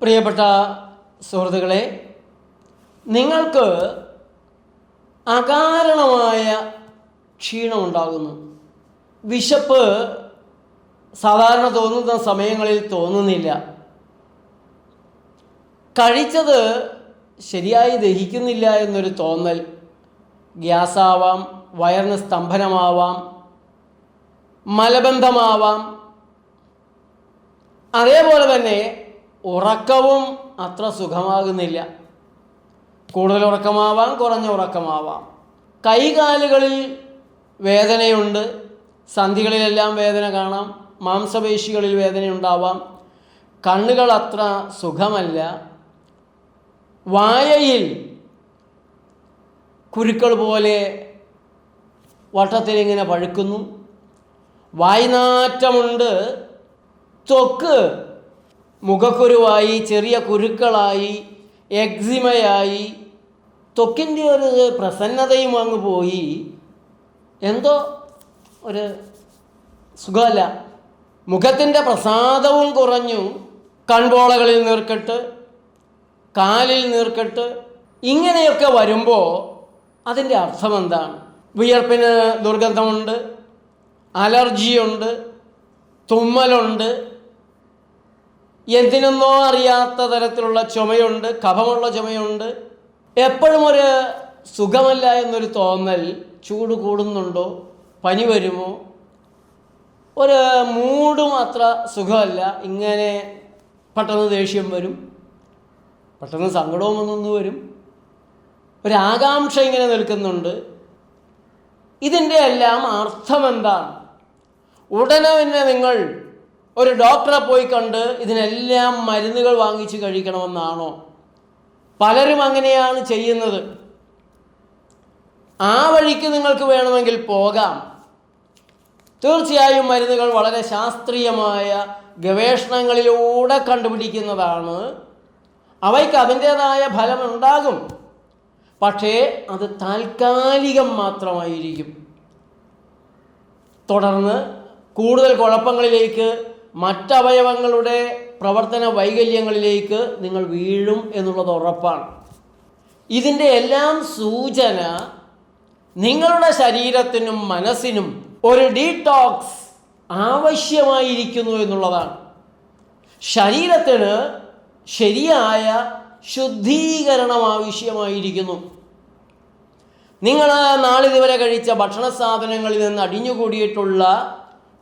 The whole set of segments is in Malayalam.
പ്രിയപ്പെട്ട സുഹൃത്തുക്കളെ നിങ്ങൾക്ക് അകാരണമായ ക്ഷീണമുണ്ടാകുന്നു വിശപ്പ് സാധാരണ തോന്നുന്ന സമയങ്ങളിൽ തോന്നുന്നില്ല. കഴിച്ചത് ശരിയായി ദഹിക്കുന്നില്ല എന്നൊരു തോന്നൽ ഗ്യാസാവാം വയറിന് സ്തംഭനമാവാം മലബന്ധമാവാം. അതേപോലെ തന്നെ ഉറക്കവും അത്ര സുഖമാകുന്നില്ല. കൂടുതൽ ഉറക്കമാവാം കുറഞ്ഞ ഉറക്കമാവാം. കൈകാലുകളിൽ വേദനയുണ്ട്. സന്ധികളിലെല്ലാം വേദന കാണാം. മാംസപേശികളിൽ വേദനയുണ്ടാവാം. കണ്ണുകൾ അത്ര സുഖമല്ല. വായയിൽ കുരുക്കൾ പോലെ വട്ടത്തിലിങ്ങനെ പഴുക്കുന്നു. വായ്നാറ്റമുണ്ട്. ത്വക്ക് മുഖക്കുരുവായി ചെറിയ കുരുക്കളായി എക്സിമയായി ത്വക്കിന്റെ ഒരു പ്രസന്നതയും അങ്ങ് പോയി. എന്തോ ഒരു സുഖമല്ല. മുഖത്തിന്റെ പ്രസാദവും കുറഞ്ഞു. കൺപോളകളിൽ നീർക്കെട്ട് കാലിൽ നീർക്കെട്ട് ഇങ്ങനെയൊക്കെ വരുമ്പോൾ അതിന്റെ അർത്ഥം എന്താണ് വിയർപ്പിന് ദുർഗന്ധമുണ്ട് അലർജിയുണ്ട് തുമ്മലുണ്ട് എന്തിനെന്നോ അറിയാത്ത തരത്തിലുള്ള ചുമയുണ്ട് കഫമുള്ള ചുമയുണ്ട്. എപ്പോഴും ഒരു സുഖമല്ല എന്നൊരു തോന്നൽ ചൂട് കൂടുന്നുണ്ടോ? പനി വരുമോ? ഒരു മൂട് അത്ര സുഖമല്ല. ഇങ്ങനെ പെട്ടെന്ന് ദേഷ്യം വരും. പെട്ടെന്ന് സങ്കടവും ഒന്നൊന്നു വരും. ഒരാകാംക്ഷ ഇങ്ങനെ നിൽക്കുന്നുണ്ട്. ഇതിന്റെ എല്ലാം അർത്ഥം എന്താണ് ഉടനെ തന്നെ നിങ്ങൾ ഒരു ഡോക്ടറെ പോയി കണ്ട് ഇതിനെല്ലാം മരുന്നുകൾ വാങ്ങിച്ച് കഴിക്കണമെന്നാണോ? പലരും അങ്ങനെയാണ് ചെയ്യുന്നത്. ആ വഴിക്ക് നിങ്ങൾക്ക് വേണമെങ്കിൽ പോകാം. തീർച്ചയായും മരുന്നുകൾ വളരെ ശാസ്ത്രീയമായ ഗവേഷണങ്ങളിലൂടെ കണ്ടുപിടിക്കുന്നതാണ്. അവയ്ക്ക് അതിന്റേതായ ഫലമുണ്ടാകും. പക്ഷേ അത് താൽക്കാലികം മാത്രമായിരിക്കും. തുടർന്ന് കൂടുതൽ കുഴപ്പങ്ങളിലേക്ക് മറ്റവയവങ്ങളുടെ പ്രവർത്തന വൈകല്യങ്ങളിലേക്ക് നിങ്ങൾ വീഴും എന്നുള്ളത് ഉറപ്പാണ്. ഇതിന്റെ എല്ലാം സൂചന നിങ്ങളുടെ ശരീരത്തിനും മനസ്സിനും ഒരു ഡീടോക്സ് ആവശ്യമായിരിക്കുന്നു എന്നുള്ളതാണ്. ശരീരത്തിന് ശരിയായ ശുദ്ധീകരണം ആവശ്യമായിരിക്കുന്നു. നിങ്ങൾ നാളിതുവരെ കഴിച്ച ഭക്ഷണ സാധനങ്ങളിൽ നിന്ന് അടിഞ്ഞുകൂടിയിട്ടുള്ള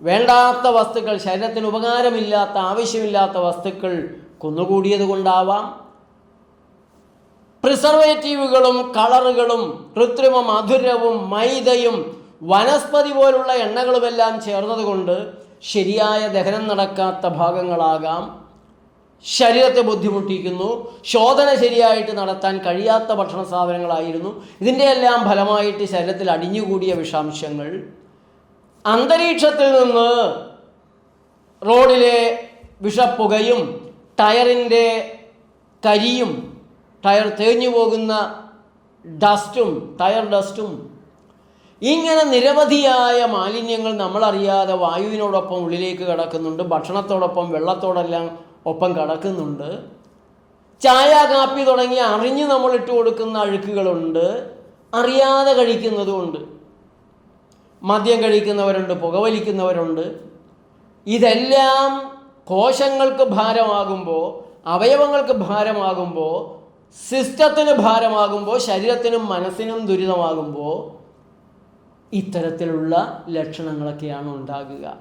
വേണ്ടാത്ത വസ്തുക്കൾ ശരീരത്തിന് ഉപകാരമില്ലാത്ത ആവശ്യമില്ലാത്ത വസ്തുക്കൾ കുന്നുകൂടിയത് കൊണ്ടാവാം. പ്രിസർവേറ്റീവുകളും കളറുകളും കൃത്രിമ മധുരവും മൈദയും വനസ്പതി പോലുള്ള എണ്ണകളുമെല്ലാം ചേർന്നതുകൊണ്ട് ശരിയായ ദഹനം നടക്കാത്ത ഭാഗങ്ങളാകാം. ശരീരത്തെ ബുദ്ധിമുട്ടിക്കുന്നു. ശോധന ശരിയായിട്ട് നടത്താൻ കഴിയാത്ത ഭക്ഷണ സാധനങ്ങളായിരുന്നു. ഇതിന്റെയെല്ലാം ഫലമായിട്ട് ശരീരത്തിൽ അടിഞ്ഞുകൂടിയ വിഷാംശങ്ങൾ. അന്തരീക്ഷത്തിൽ നിന്ന് റോഡിലെ വിഷപ്പുകയും ടയറിന്റെ കരിയും ടയർ തേഞ്ഞു പോകുന്ന ഡസ്റ്റും ടയർ ഡസ്റ്റും ഇങ്ങനെ നിരവധിയായ മാലിന്യങ്ങൾ നമ്മളറിയാതെ വായുവിനോടൊപ്പം ഉള്ളിലേക്ക് കിടക്കുന്നുണ്ട് ഭക്ഷണത്തോടൊപ്പം വെള്ളത്തോടെല്ലാം ഒപ്പം കിടക്കുന്നുണ്ട്. ചായ കാപ്പി തുടങ്ങി അറിഞ്ഞ് നമ്മൾ ഇട്ട് കൊടുക്കുന്ന അഴുക്കുകളുണ്ട് അറിയാതെ കഴിക്കുന്നതുമുണ്ട് മദ്യം കഴിക്കുന്നവരുണ്ട് പുകവലിക്കുന്നവരുണ്ട്. ഇതെല്ലാം കോശങ്ങൾക്ക് ഭാരമാകുമ്പോൾ അവയവങ്ങൾക്ക് ഭാരമാകുമ്പോൾ സിസ്റ്റത്തിന് ഭാരമാകുമ്പോൾ ശരീരത്തിനും മനസ്സിനും ദുരിതമാകുമ്പോൾ ഇത്തരത്തിലുള്ള ലക്ഷണങ്ങളൊക്കെയാണ് ഉണ്ടാകുക.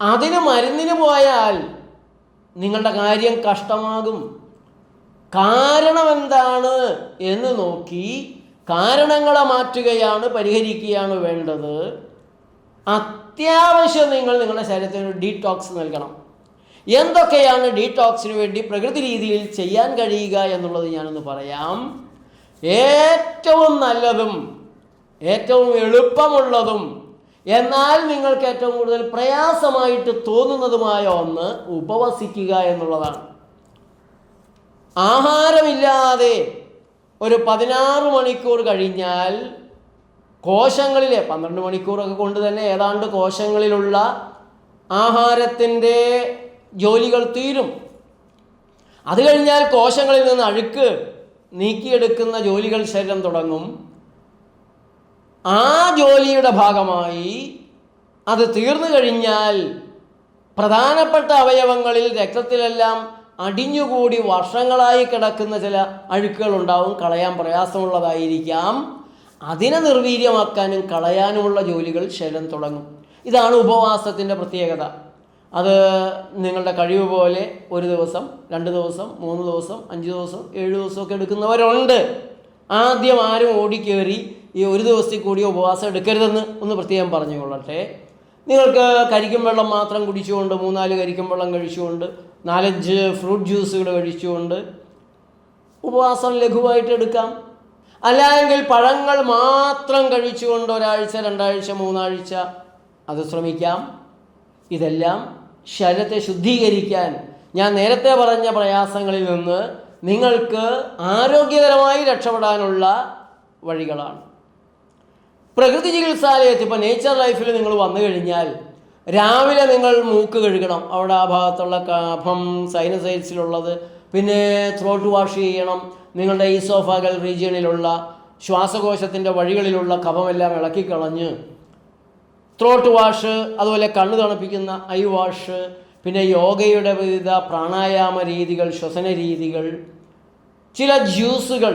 അതിന് മരുന്നിന് പോയാൽ നിങ്ങളുടെ കാര്യം കഷ്ടമാകും. കാരണം എന്താണ് എന്ന് നോക്കി കാരണങ്ങളെ മാറ്റുകയാണ് പരിഹരിക്കുകയാണ് വേണ്ടത്. അത്യാവശ്യം നിങ്ങൾ നിങ്ങളുടെ ശരീരത്തിന് ഒരു ഡീടോക്സ് നൽകണം. എന്തൊക്കെയാണ് ഡീടോക്സിന് വേണ്ടി പ്രകൃതി രീതിയിൽ ചെയ്യാൻ കഴിയുക എന്നുള്ളത് ഞാനൊന്ന് പറയാം. ഏറ്റവും നല്ലതും ഏറ്റവും എളുപ്പമുള്ളതും എന്നാൽ നിങ്ങൾക്ക് ഏറ്റവും കൂടുതൽ പ്രയാസമായിട്ട് തോന്നുന്നതുമായ ഒന്ന് ഉപവസിക്കുക എന്നുള്ളതാണ്. ആഹാരമില്ലാതെ ഒരു പതിനാറ് മണിക്കൂർ കഴിഞ്ഞാൽ കോശങ്ങളിലെ പന്ത്രണ്ട് മണിക്കൂറൊക്കെ കൊണ്ട് തന്നെ ഏതാണ്ട് കോശങ്ങളിലുള്ള ആഹാരത്തിന്റെ ജോലികൾ തീരും. അത് കഴിഞ്ഞാൽ കോശങ്ങളിൽ നിന്ന് അഴുക്ക് നീക്കിയെടുക്കുന്ന ജോലികൾ ശരീരം തുടങ്ങും. ആ ജോലിയുടെ ഭാഗമായി അത് തീർന്നു കഴിഞ്ഞാൽ പ്രധാനപ്പെട്ട അവയവങ്ങളിൽ രക്തത്തിലെല്ലാം അടിഞ്ഞുകൂടി വർഷങ്ങളായി കിടക്കുന്ന ചില അഴുക്കുകൾ ഉണ്ടാവും കളയാൻ പ്രയാസമുള്ളതായിരിക്കാം. അതിനെ നിർവീര്യമാക്കാനും കളയാനുമുള്ള ജോലികൾ ശരീരം തുടങ്ങും. ഇതാണ് ഉപവാസത്തിന്റെ പ്രത്യേകത. അത് നിങ്ങളുടെ കഴിവ് പോലെ ഒരു ദിവസം രണ്ട് ദിവസം മൂന്ന് ദിവസം അഞ്ച് ദിവസം ഏഴ് ദിവസമൊക്കെ എടുക്കുന്നവരുണ്ട്. ആദ്യം ആരും ഓടിക്കേറി ഈ ഒരു ദിവസത്തിൽ കൂടി ഉപവാസം എടുക്കരുതെന്ന് ഒന്ന് പ്രത്യേകം പറഞ്ഞുകൊള്ളട്ടെ. നിങ്ങൾക്ക് കരിക്കും വെള്ളം മാത്രം കുടിച്ചുകൊണ്ട് മൂന്നാൽ കരിക്കും വെള്ളം കഴിച്ചുകൊണ്ട് നാലഞ്ച് ഫ്രൂട്ട് ജ്യൂസുകൾ കഴിച്ചുകൊണ്ട് ഉപവാസം ലഘുവായിട്ട് എടുക്കാം. അല്ലെങ്കിൽ പഴങ്ങൾ മാത്രം കഴിച്ചുകൊണ്ട് ഒരാഴ്ച രണ്ടാഴ്ച മൂന്നാഴ്ച അത് ശ്രമിക്കാം. ഇതെല്ലാം ശരീരത്തെ ശുദ്ധീകരിക്കാൻ ഞാൻ നേരത്തെ പറഞ്ഞ പ്രയാസങ്ങളിൽ നിന്ന് നിങ്ങൾക്ക് ആരോഗ്യകരമായി രക്ഷപ്പെടാനുള്ള വഴികളാണ്. പ്രകൃതി ചികിത്സാലയത്തിൽ ഇപ്പോൾ നേച്ചർ ലൈഫിൽ നിങ്ങൾ വന്നു കഴിഞ്ഞാൽ രാവിലെ നിങ്ങൾ മൂക്ക് കഴുകണം. അവിടെ ആ ഭാഗത്തുള്ള കഫം സൈനസൈറ്റ്സിലുള്ളത് പിന്നെ ത്രോട്ട് വാഷ് ചെയ്യണം. നിങ്ങളുടെ ഈസോഫാഗൽ റീജിയണിലുള്ള ശ്വാസകോശത്തിന്റെ വഴികളിലുള്ള കഫമെല്ലാം ഇളക്കിക്കളഞ്ഞ് ത്രോട്ട് വാഷ് അതുപോലെ കണ്ണ് തണുപ്പിക്കുന്ന ഐ വാഷ് പിന്നെ യോഗയുടെ വിവിധ പ്രാണായാമ രീതികൾ ശ്വസന രീതികൾ ചില ജ്യൂസുകൾ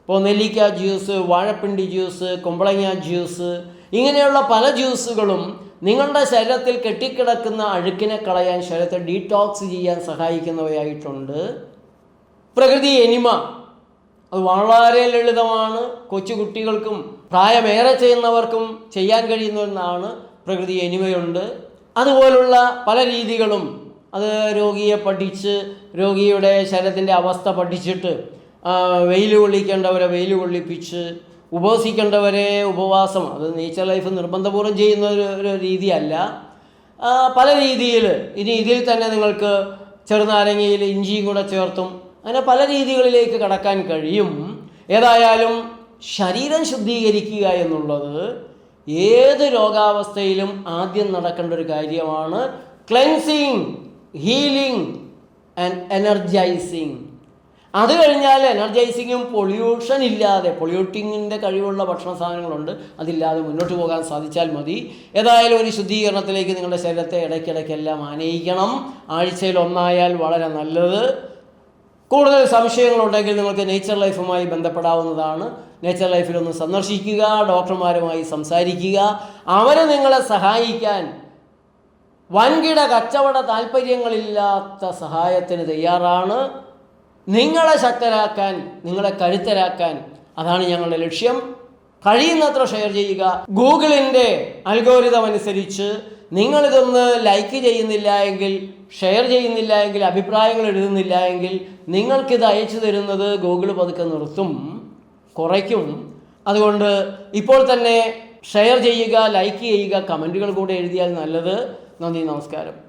ഇപ്പോൾ നെല്ലിക്ക ജ്യൂസ് വാഴപ്പിണ്ടി ജ്യൂസ് കുമ്പളങ്ങ ജ്യൂസ് ഇങ്ങനെയുള്ള പല ജ്യൂസുകളും നിങ്ങളുടെ ശരീരത്തിൽ കെട്ടിക്കിടക്കുന്ന അഴുക്കിനെ കളയാൻ ശരീരത്തെ ഡീടോക്സ് ചെയ്യാൻ സഹായിക്കുന്നവയായിട്ടുണ്ട്. പ്രകൃതി എനിമ അത് വളരെ ലളിതമാണ്. കൊച്ചുകുട്ടികൾക്കും പ്രായമേറെ ചെയ്യുന്നവർക്കും ചെയ്യാൻ കഴിയുന്നതെന്നാണ് പ്രകൃതി എനിമയുണ്ട്. അതുപോലുള്ള പല രീതികളും അത് രോഗിയെ പഠിച്ച് രോഗിയുടെ ശരീരത്തിന്റെ അവസ്ഥ പഠിച്ചിട്ട് വെയിൽ കൊള്ളിക്കേണ്ടവരെ വെയിൽ കൊള്ളിപ്പിച്ച് ഉപവസിക്കേണ്ടവരെ ഉപവാസം അത് നേച്ചർ ലൈഫ് നിർബന്ധപൂർവം ചെയ്യുന്ന ഒരു ഒരു രീതിയല്ല. പല രീതിയിൽ ഇനി ഇതിൽ തന്നെ നിങ്ങൾക്ക് ചെറുനാരങ്ങയിൽ ഇഞ്ചിയും കൂടെ ചേർത്തും അങ്ങനെ പല രീതികളിലേക്ക് കടക്കാൻ കഴിയും. ഏതായാലും ശരീരം ശുദ്ധീകരിക്കുക എന്നുള്ളത് ഏത് രോഗാവസ്ഥയിലും ആദ്യം നടക്കേണ്ട ഒരു കാര്യമാണ്. ക്ലെൻസിങ് ഹീലിംഗ് ആൻഡ് എനർജൈസിങ് അത് കഴിഞ്ഞാൽ എനർജൈസിങ്ങും പൊള്യൂഷൻ ഇല്ലാതെ പൊള്യൂട്ടിങ്ങിന്റെ കഴിവുള്ള ഭക്ഷണ സാധനങ്ങളുണ്ട്. അതില്ലാതെ മുന്നോട്ട് പോകാൻ സാധിച്ചാൽ മതി. ഏതായാലും ഒരു ശുദ്ധീകരണത്തിലേക്ക് നിങ്ങളുടെ ശരീരത്തെ ഇടയ്ക്കിടയ്ക്കെല്ലാം ആനയിക്കണം. ആഴ്ചയിൽ ഒന്നായാൽ വളരെ നല്ലത്. കൂടുതൽ സംശയങ്ങളുണ്ടെങ്കിൽ നിങ്ങൾക്ക് നേച്ചർ ലൈഫുമായി ബന്ധപ്പെടാവുന്നതാണ്. നേച്ചർ ലൈഫിൽ ഒന്ന് സന്ദർശിക്കുക ഡോക്ടർമാരുമായി സംസാരിക്കുക. അവരെ നിങ്ങളെ സഹായിക്കാൻ വൻകിട കച്ചവട താല്പര്യങ്ങളില്ലാത്ത സഹായത്തിന് തയ്യാറാണ്. നിങ്ങളെ ശക്തരാക്കാൻ നിങ്ങളെ കരുത്തരാക്കാൻ അതാണ് ഞങ്ങളുടെ ലക്ഷ്യം. കഴിയുന്നത്ര ഷെയർ ചെയ്യുക. ഗൂഗിളിന്റെ അൽഗോരിതം അനുസരിച്ച് നിങ്ങളിതൊന്ന് ലൈക്ക് ചെയ്യുന്നില്ല എങ്കിൽ ഷെയർ ചെയ്യുന്നില്ല എങ്കിൽ അഭിപ്രായങ്ങൾ എഴുതുന്നില്ല എങ്കിൽ നിങ്ങൾക്കിത് അയച്ചു തരുന്നത് ഗൂഗിൾ പതുക്കെ നിർത്തും കുറയ്ക്കും. അതുകൊണ്ട് ഇപ്പോൾ തന്നെ ഷെയർ ചെയ്യുക ലൈക്ക് ചെയ്യുക കമന്റുകൾ കൂടെ എഴുതിയാൽ നല്ലത്. നന്ദി നമസ്കാരം.